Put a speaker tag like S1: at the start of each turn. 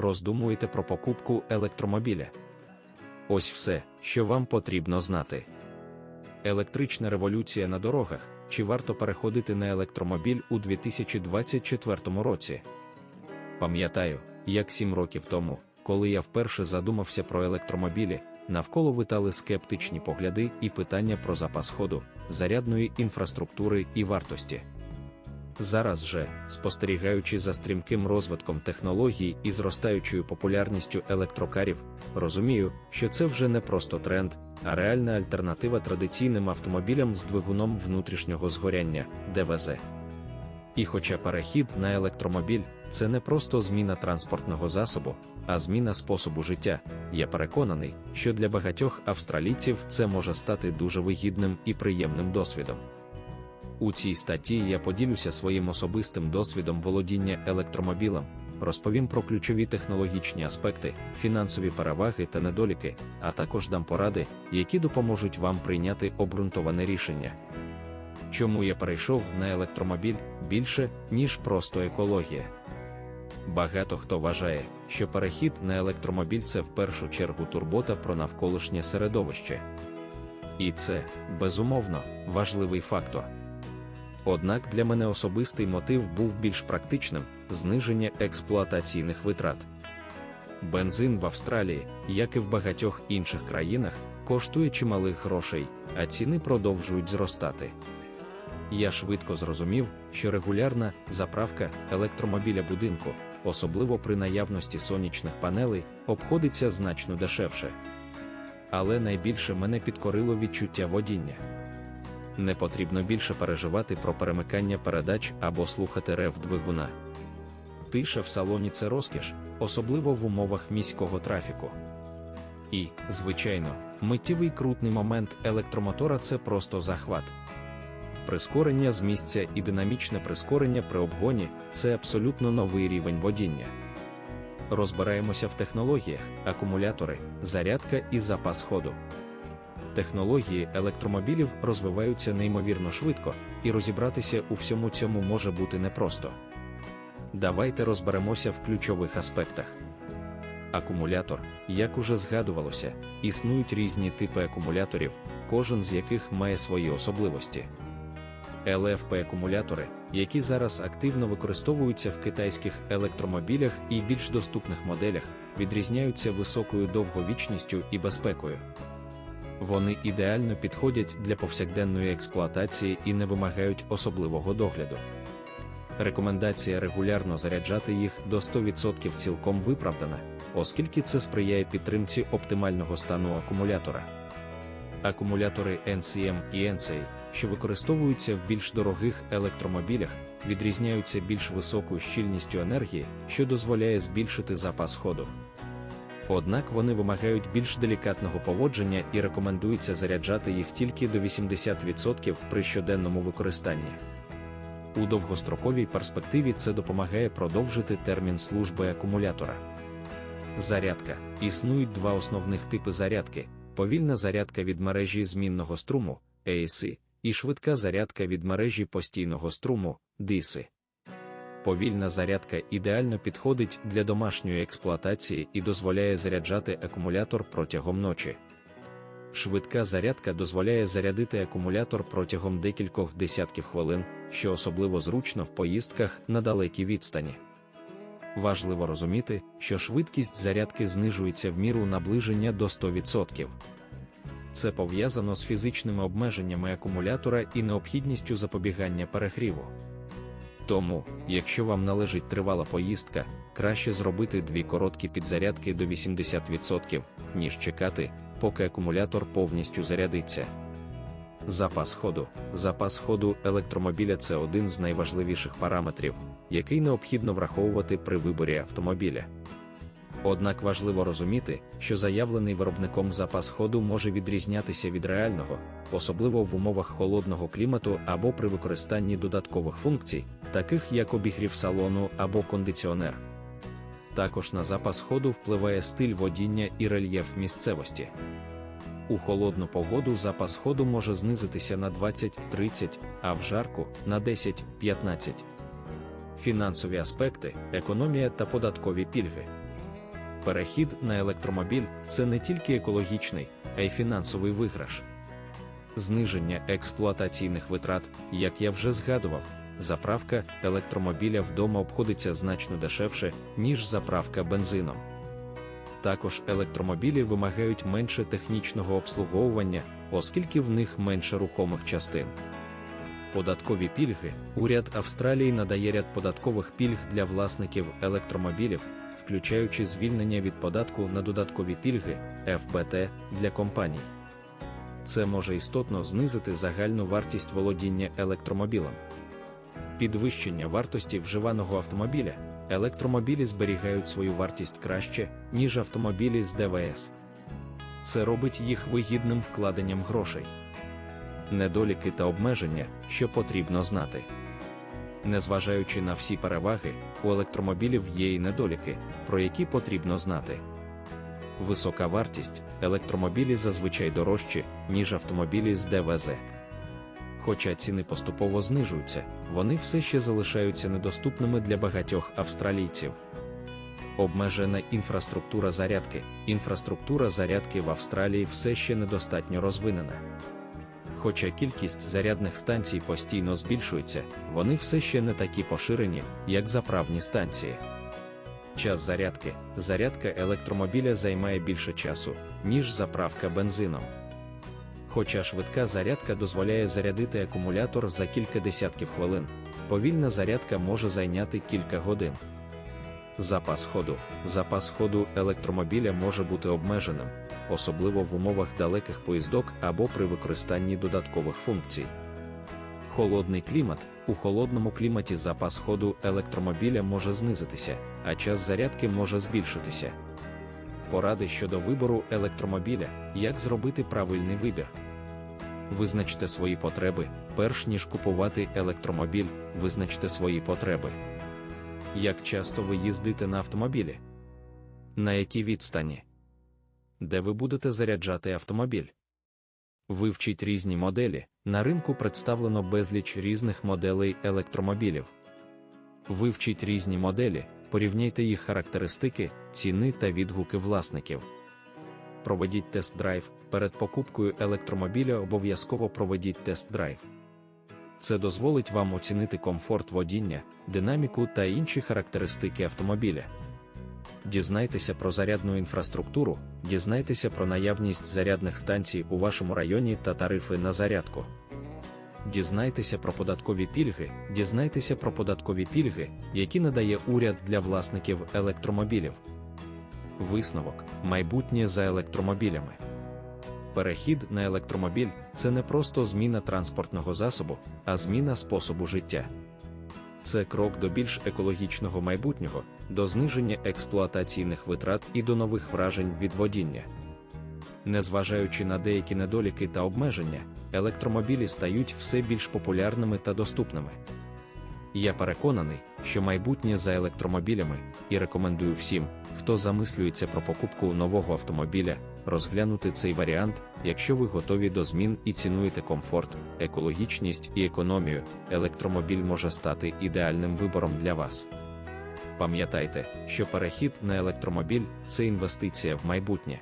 S1: роздумуєте про покупку електромобіля. Ось все, що вам потрібно знати. Електрична революція на дорогах. Чи варто переходити на електромобіль у 2024 році? Пам'ятаю, як сім років тому, коли я вперше задумався про електромобілі, навколо витали скептичні погляди і питання про запас ходу, зарядної інфраструктури і вартості. Зараз же, спостерігаючи за стрімким розвитком технологій і зростаючою популярністю електрокарів, розумію, що це вже не просто тренд, а реальна альтернатива традиційним автомобілям з двигуном внутрішнього згоряння ДВЗ. І хоча перехід на електромобіль це не просто зміна транспортного засобу, а зміна способу життя, я переконаний, що для багатьох австралійців це може стати дуже вигідним і приємним досвідом. У цій статті я поділюся своїм особистим досвідом володіння електромобілем, розповім про ключові технологічні аспекти, фінансові переваги та недоліки, а також дам поради, які допоможуть вам прийняти обґрунтоване рішення. Чому я перейшов на електромобіль більше, ніж просто екологія? Багато хто вважає, що перехід на електромобіль це в першу чергу турбота про навколишнє середовище. І це, безумовно, важливий фактор. Однак для мене особистий мотив був більш практичним зниження експлуатаційних витрат. Бензин в Австралії, як і в багатьох інших країнах, коштує чималих грошей, а ціни продовжують зростати. Я швидко зрозумів, що регулярна заправка електромобіля будинку, особливо при наявності сонячних панелей, обходиться значно дешевше. Але найбільше мене підкорило відчуття водіння не потрібно більше переживати про перемикання передач або слухати рев двигуна. Тиша в салоні це розкіш, особливо в умовах міського трафіку. І, звичайно, миттєвий крутний момент електромотора це просто захват. Прискорення з місця і динамічне прискорення при обгоні це абсолютно новий рівень водіння. Розбираємося в технологіях, акумулятори, зарядка і запас ходу. Технології електромобілів розвиваються неймовірно швидко, і розібратися у всьому цьому може бути непросто. Давайте розберемося в ключових аспектах. Акумулятор, як уже згадувалося, існують різні типи акумуляторів, кожен з яких має свої особливості. ЛФП-акумулятори, які зараз активно використовуються в китайських електромобілях і більш доступних моделях, відрізняються високою довговічністю і безпекою. Вони ідеально підходять для повсякденної експлуатації і не вимагають особливого догляду. Рекомендація регулярно заряджати їх до 100% цілком виправдана, оскільки це сприяє підтримці оптимального стану акумулятора. Акумулятори NCM і NSA, що використовуються в більш дорогих електромобілях, відрізняються більш високою щільністю енергії, що дозволяє збільшити запас ходу однак вони вимагають більш делікатного поводження і рекомендується заряджати їх тільки до 80% при щоденному використанні. У довгостроковій перспективі це допомагає продовжити термін служби акумулятора. Зарядка існують два основних типи зарядки: повільна зарядка від мережі змінного струму AC, і швидка зарядка від мережі постійного струму DC повільна зарядка ідеально підходить для домашньої експлуатації і дозволяє заряджати акумулятор протягом ночі. Швидка зарядка дозволяє зарядити акумулятор протягом декількох десятків хвилин, що особливо зручно в поїздках на далекій відстані. Важливо розуміти, що швидкість зарядки знижується в міру наближення до 100%. Це пов'язано з фізичними обмеженнями акумулятора і необхідністю запобігання перегріву. Тому, якщо вам належить тривала поїздка, краще зробити дві короткі підзарядки до 80%, ніж чекати, поки акумулятор повністю зарядиться. Запас ходу. Запас ходу електромобіля це один з найважливіших параметрів, який необхідно враховувати при виборі автомобіля. Однак важливо розуміти, що заявлений виробником запас ходу може відрізнятися від реального, особливо в умовах холодного клімату або при використанні додаткових функцій, таких як обігрів салону або кондиціонер. Також на запас ходу впливає стиль водіння і рельєф місцевості. У холодну погоду запас ходу може знизитися на 20-30, а в жарку на 10-15. Фінансові аспекти, економія та податкові пільги. Перехід на електромобіль це не тільки екологічний, а й фінансовий виграш. Зниження експлуатаційних витрат, як я вже згадував, заправка електромобіля вдома обходиться значно дешевше, ніж заправка бензином. Також електромобілі вимагають менше технічного обслуговування, оскільки в них менше рухомих частин. Податкові пільги. Уряд Австралії надає ряд податкових пільг для власників електромобілів, включаючи звільнення від податку на додаткові пільги ФБТ для компаній. Це може істотно знизити загальну вартість володіння електромобілем. Підвищення вартості вживаного автомобіля. Електромобілі зберігають свою вартість краще, ніж автомобілі з ДВС. Це робить їх вигідним вкладенням грошей. Недоліки та обмеження, що потрібно знати. Незважаючи на всі переваги, у електромобілів є і недоліки, про які потрібно знати. Висока вартість електромобілі зазвичай дорожчі, ніж автомобілі з ДВЗ. Хоча ціни поступово знижуються, вони все ще залишаються недоступними для багатьох австралійців. Обмежена інфраструктура зарядки. Інфраструктура зарядки в Австралії все ще недостатньо розвинена. Хоча кількість зарядних станцій постійно збільшується, вони все ще не такі поширені, як заправні станції. Час зарядки. Зарядка електромобіля займає більше часу, ніж заправка бензином. Хоча швидка зарядка дозволяє зарядити акумулятор за кілька десятків хвилин, повільна зарядка може зайняти кілька годин. Запас ходу. Запас ходу електромобіля може бути обмеженим, особливо в умовах далеких поїздок або при використанні додаткових функцій. Холодний клімат. У холодному кліматі запас ходу електромобіля може знизитися, а час зарядки може збільшитися. Поради щодо вибору електромобіля, як зробити правильний вибір. Визначте свої потреби, перш ніж купувати електромобіль, визначте свої потреби. Як часто ви їздите на автомобілі? На якій відстані? Де ви будете заряджати автомобіль? Вивчіть різні моделі. На ринку представлено безліч різних моделей електромобілів. Вивчіть різні моделі, порівняйте їх характеристики, ціни та відгуки власників. Проведіть тест-драйв. Перед покупкою електромобіля обов'язково проведіть тест-драйв. Це дозволить вам оцінити комфорт водіння, динаміку та інші характеристики автомобіля. Дізнайтеся про зарядну інфраструктуру, дізнайтеся про наявність зарядних станцій у вашому районі та тарифи на зарядку. Дізнайтеся про податкові пільги, дізнайтеся про податкові пільги, які надає уряд для власників електромобілів. Висновок майбутнє за електромобілями. Перехід на електромобіль це не просто зміна транспортного засобу, а зміна способу життя. Це крок до більш екологічного майбутнього, до зниження експлуатаційних витрат і до нових вражень від водіння. Незважаючи на деякі недоліки та обмеження, електромобілі стають все більш популярними та доступними. Я переконаний, що майбутнє за електромобілями, і рекомендую всім, хто замислюється про покупку нового автомобіля, розглянути цей варіант, якщо ви готові до змін і цінуєте комфорт, екологічність і економію, електромобіль може стати ідеальним вибором для вас. Пам'ятайте, що перехід на електромобіль це інвестиція в майбутнє.